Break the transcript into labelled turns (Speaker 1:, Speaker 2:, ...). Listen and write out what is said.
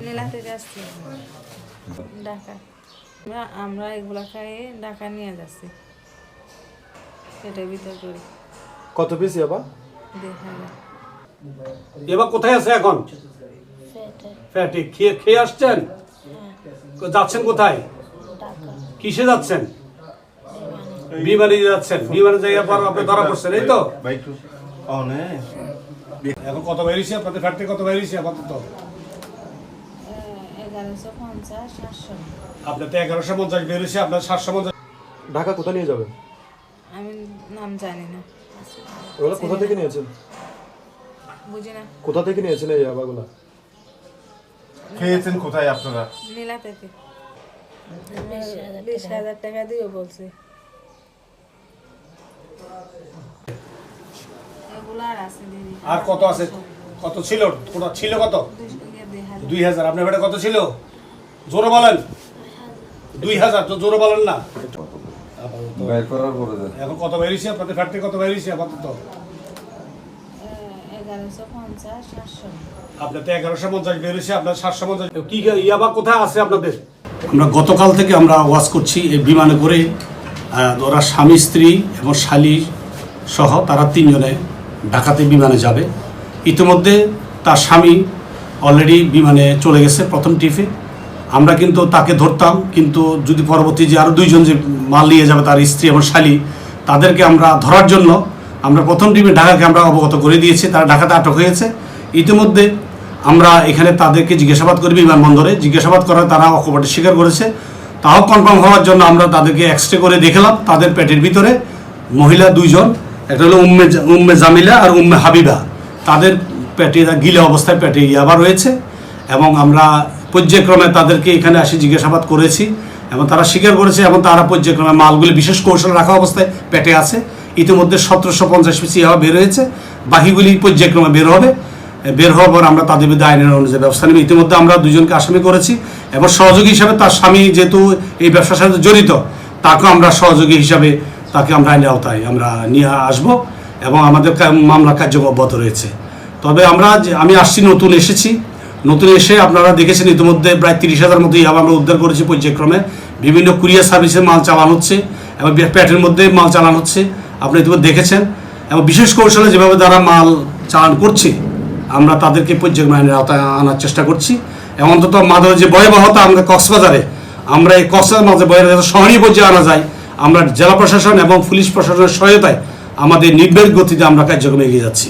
Speaker 1: নীলা থেকে আসছি ঢাকা। আমরা- এগুলা খাইয়ে ঢাকা নিয়ে যাচ্ছি। পেটের ভিতর করে।
Speaker 2: কত পিস
Speaker 3: এবার কোথায় আছে এখন? ফ্যাটে। খেয়ে খেয়ে আসছেন? যাচ্ছেন কোথায়? কিসে যাচ্ছেন? বিমানে। যাচ্ছেন। বিমানে যাইয়ার পর আপনি ধরা পড়ছেন এই তো? এখন কত বেরিয়েছে আপনাদের থেকে কত বেরিয়েছে আপাতত? আপনার তো এগারোশো পঞ্চাশ বেরিয়েছে আপনার সাতশো পঞ্চাশ।
Speaker 2: ঢাকা কোথায় নিয়ে যাবেন?
Speaker 1: আমি নাম জানি না।
Speaker 2: ওগুলো কোথা থেকে নিয়েছেন?
Speaker 1: বুঝি না।
Speaker 2: কোথা থেকে নিয়েছেন এই ইয়াবাগুলো
Speaker 4: খেয়েছেন কোথায় আপনারা?
Speaker 1: নীলা থেকে বিশ হাজার টাকা। দিও বলছে। আর
Speaker 3: আর কত আছে? কত ছিল? কোটা ছিল কত?
Speaker 1: দুই- হাজার।
Speaker 3: আপনার ফ্যাটে কত ছিল? জোরে বলেন। দুই হাজার তো জোরে বলেন না।
Speaker 5: বের করার পরে
Speaker 3: এখন কত বেরিয়েছে? আপনাদের থেকে কত বেরিয়েছে আপাতত?
Speaker 1: এ, এগারোশো পঞ্চাশ
Speaker 3: বেরিয়েছে আপনার সাতশো পঞ্চাশ। কি ইয়াবা কোথায় আছে আপনাদের? আমরা গতকাল থেকে আমরা ওয়াজ করছি এই বিমানে করে ওরা স্বামী স্ত্রী এবং শালি সহ তারা তিনজনে ঢাকাতে বিমানে যাবে। ইতিমধ্যে তার স্বামী অলরেডি বিমানে চলে গেছে প্রথম টিফে আমরা কিন্তু তাকে ধরতাম, কিন্তু যদি পরবর্তী যে আরও দুইজন যে মাল নিয়ে যাবে, তার স্ত্রী এবং শালি, তাদেরকে আমরা ধরার জন্য আমরা প্রথম টিমে ঢাকাকে আমরা অবগত করে দিয়েছি, তারা ঢাকাতে আটক হয়েছে। ইতিমধ্যে আমরা এখানে তাদেরকে জিজ্ঞাসাবাদ করি বিমানবন্দরে। জিজ্ঞাসাবাদ করায় তারা অকপটে স্বীকার করেছে। তাও কনফার্ম হওয়ার জন্য আমরা তাদেরকে এক্সরে করে দেখলাম, তাদের পেটের ভিতরে মহিলা দুইজন, একটা হলো উম্মে উম্মে জামিলা আর উম্মে হাবিবা। তাদের পেটে গিলে অবস্থায় পেটে ইয়াবা রয়েছে এবং আমরা পর্যায়ক্রমে তাদেরকে এখানে আসি জিজ্ঞাসাবাদ করেছি এবং তারা স্বীকার করেছে এবং তারা পর্যায়ক্রমে মালগুলি বিশেষ কৌশল রাখা অবস্থায় পেটে আছে। ইতিমধ্যে সতেরোশো পঞ্চাশ পিসি ইয়াবা বের হয়েছে। বাকিগুলি পর্যায়ক্রমে বের হবে। বের হওয়ার পর আমরা তাদের বিরুদ্ধে আইনের অনুযায়ী ব্যবস্থা নেব। ইতিমধ্যে আমরা দুজনকে আসামি করেছি এবং সহযোগী হিসাবে তার স্বামী যেহেতু এই ব্যবসার সাথে জড়িত, তাকেও আমরা সহযোগী হিসাবে তাকে আমরা আইনের আওতায় আমরা নিয়ে আসব এবং আমাদের মামলা কার্যক্রম অব্যাহত রয়েছে। তবে আমরা আমি আসছি, নতুন এসেছি। নতুন এসে আপনারা দেখেছেন ইতিমধ্যে প্রায় তিরিশ হাজার মতো ইয়াবা আমরা উদ্ধার করেছি পর্যায়ক্রমে। বিভিন্ন কুরিয়ার সার্ভিসে মাল চালানো হচ্ছে এবং প্যাটের মধ্যে মাল চালানো হচ্ছে। আপনি ইতিমধ্যে দেখেছেন। এবং বিশেষ কৌশলে যেভাবে তারা মাল চালান করছে, আমরা তাদেরকে পর্যায়ক্রমে আওতায় আনার চেষ্টা করছি। এবং অন্তত মাদক যে ভয়াবহতা আমাদের কক্সবাজারে, আমরা এই কক্সবাজার মাঝে বয়ারে সহনীয় পর্যায়ে আনা যায়, আমরা জেলা প্রশাসন এবং পুলিশ প্রশাসনের সহায়তায় আমাদের নির্ভের গতিতে আমরা কার্যক্রমে এগিয়ে যাচ্ছি।